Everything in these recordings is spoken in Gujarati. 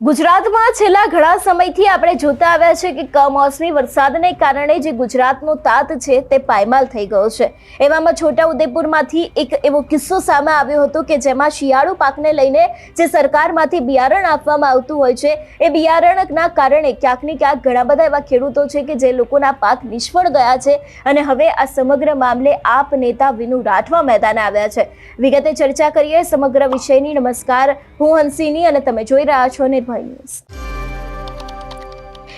ગુજરાતમાં છેલ્લા ઘણા સમયથી આપણે જોતા આવ્યા છે કે કમોસમી વરસાદને કારણે જે ગુજરાતનો તાત છે તે પાયમાલ થઈ ગયો છે. એવામાં છોટા ઉદેપુરમાંથી એક એવો કિસ્સો સામે આવ્યો હતો કે જેમાં શિયાળુ પાકને લઈને જે સરકારમાંથી બિયારણ આપવામાં આવતું હોય છે, એ બિયારણના કારણે ક્યાંક ને ક્યાંક ઘણા બધા એવા ખેડૂતો છે કે જે લોકોના પાક નિષ્ફળ ગયા છે અને હવે આ સમગ્ર મામલે આપ નેતા વિનુ રાઠવા મેદાને આવ્યા છે. વિગતે ચર્ચા કરીએ, સમગ્ર વિષયની નમસ્કાર. હું હંસિની અને તમે જોઈ રહ્યા છો નિર્ભય ન્યૂઝ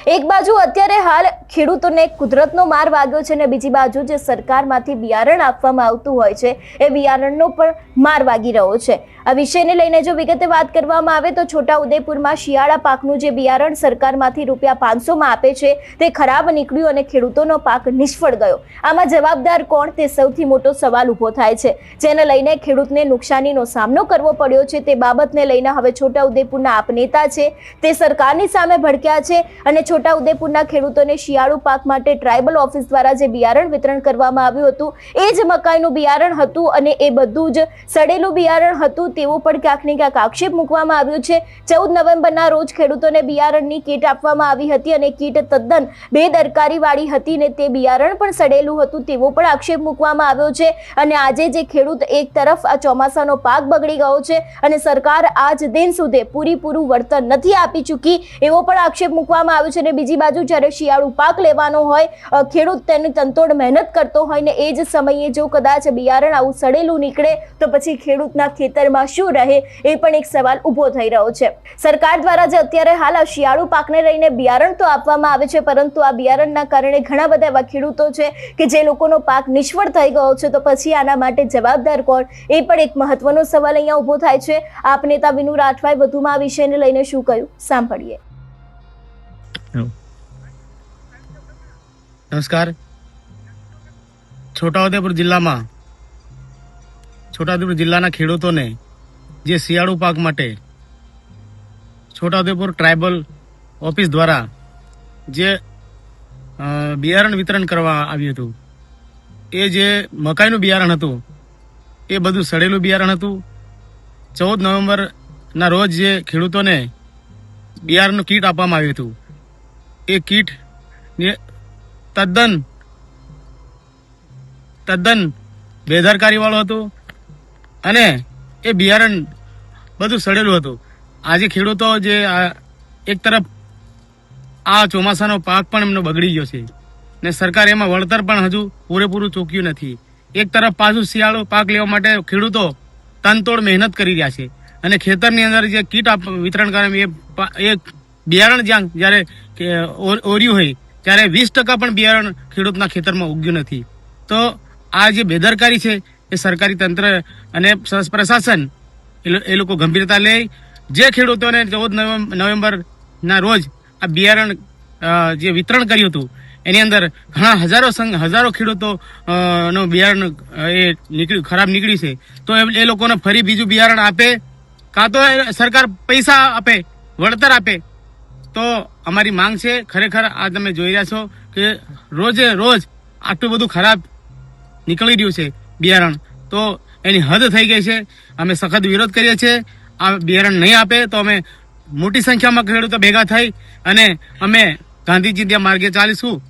એક બાજુ અત્યારે હાલ ખેડૂતોને કુદરતનો માર વાગ્યો છે અને બીજી બાજુ જે સરકારમાંથી બિયારણ આપવામાં આવતું હોય છે, એ બિયારણનો પણ માર વાગી રહ્યો છે. આ વિષયને લઈને જો વિગતે વાત કરવામાં આવે તો છોટા ઉદેપુરમાં શિયાળા પાકનું જે બિયારણ સરકારમાંથી રૂપિયા પાંચસોમાં આપે છે, તે ખરાબ નીકળ્યું અને ખેડૂતોનો પાક નિષ્ફળ ગયો. આમાં જવાબદાર કોણ? તે સૌથી મોટો સવાલ ઊભો થાય છે. જેને લઈને ખેડૂતને નુકસાનીનો સામનો કરવો પડ્યો છે, તે બાબતને લઈને હવે છોટા ઉદેપુરના આપ નેતા છે, તે સરકારની સામે ભડક્યા છે અને છોટા ઉદેપુરના ખેડૂતોને શિયાળુ પાક માટે ટ્રાઇબલ ઓફિસ દ્વારા જે બિયારણ વિતરણ કરવામાં આવ્યું હતું, એ જ મકાઈનું બિયારણ હતું અને એ બધું જ સડેલું બિયારણ હતું, તેવો પણ ક્યાંક ક્યાંક આક્ષેપ મૂકવામાં આવ્યો છે. ચૌદ નવેમ્બરના રોજ ખેડૂતોને બિયારણની કીટ આપવામાં આવી હતી અને કીટ તદ્દન બેદરકારીવાળી હતી ને તે બિયારણ પણ સડેલું હતું, તેવો પણ આક્ષેપ મૂકવામાં આવ્યો છે. અને આજે જે ખેડૂત એક તરફ આ ચોમાસાનો પાક બગડી ગયો છે અને સરકાર આજ દિન સુધી પૂરીપૂરું વળતર નથી આપી ચૂકી, એવો પણ આક્ષેપ મૂકવામાં આવ્યો છે. અને બીજી બાજુ જ્યારે શિયાળુ પાક લેવાનો હોય ખેડૂત તેની તંતોડ મહેનત કરતો હોય ને એ જ સમયે જો કદાચ બિયારણ આવું સડેલું નીકળે, તો પછી ખેડૂતના ખેતરમાં શું રહે એ પણ એક સવાલ ઊભો થઈ રહ્યો છે. સરકાર દ્વારા જે અત્યારે હાલ આ શિયાળુ પાકને લઈને બિયારણ તો આપવામાં આવે છે, પરંતુ આ બિયારણના કારણે ઘણા બધા એવા ખેડૂતો છે કે જે લોકોનો પાક નિષ્ફળ થઈ ગયો છે, તો પછી આના માટે જવાબદાર કોણ? એ પણ એક મહત્વનો સવાલ અહીંયા ઊભો થાય છે. આપ નેતા વિનુ રાઠવાએ વધુમાં આ વિષયને લઈને શું કહ્યું? સાંભળીએ. નમસ્કાર. છોટાઉદેપુર જિલ્લામાં, છોટાઉદેપુર જિલ્લાના ખેડૂતોને જે શિયાળુ પાક માટે છોટાઉદેપુર ટ્રાઇબલ ઓફિસ દ્વારા જે બિયારણ વિતરણ કરવા આવ્યું હતું, એ જે મકાઈનું બિયારણ હતું, એ બધું સડેલું બિયારણ હતું. ચૌદ નવેમ્બરના રોજ જે ખેડૂતોને બિયારણનું કીટ આપવામાં આવ્યું હતું. એ કીટ તદ્દન તદ્દન બેદરકારી વાળું હતું અને એ બિયારણ બધું સડેલું હતું. આજે ખેડૂતો જે એક તરફ આ ચોમાસાનો પાક પણ એમનો બગડી ગયો છે ને સરકાર એમાં વળતર પણ હજુ પૂરેપૂરું ચૂક્યું નથી. એક તરફ પાછું શિયાળો પાક લેવા માટે ખેડૂતો તનતોડ મહેનત કરી રહ્યા છે અને ખેતરની અંદર જે કીટ વિતરણ કરે એ બિયારણ જ્યાં જ્યારે ઓર્યું હોય ત્યારે વીસ ટકા પણ બિયારણ ખેડૂતના ખેતરમાં ઉગ્યું નથી. તો આ જે બેદરકારી છે એ સરકારી તંત્ર અને પ્રશાસન એ લોકો ગંભીરતા લે. જે ખેડૂતોને ચૌદ નવેમ્બરના રોજ આ બિયારણ જે વિતરણ કર્યું હતું, એની અંદર ઘણા હજારો હજારો ખેડૂતો નો બિયારણ એ નીકળ્યું ખરાબ નીકળ્યું છે. તો એ લોકોને ફરી બીજું બિયારણ આપે, કાં તો સરકાર પૈસા આપે, વળતર આપે તો અમારી માંગ છે, ખરેખર આ તમે જોઈ રહ્યા છો કે રોજે રોજ આટલું બધું ખરાબ નીકળી રહ્યું છે બિયારણ. તો એની હદ થઈ ગઈ છે. અમે સખત વિરોધ કરીએ છીએ. આ બિયારણ નહીં આપે તો અમે મોટી સંખ્યામાં ખેડૂતો ભેગા થઈ અને અમે ગાંધીજી ત્યાં માર્ગે ચાલીશું.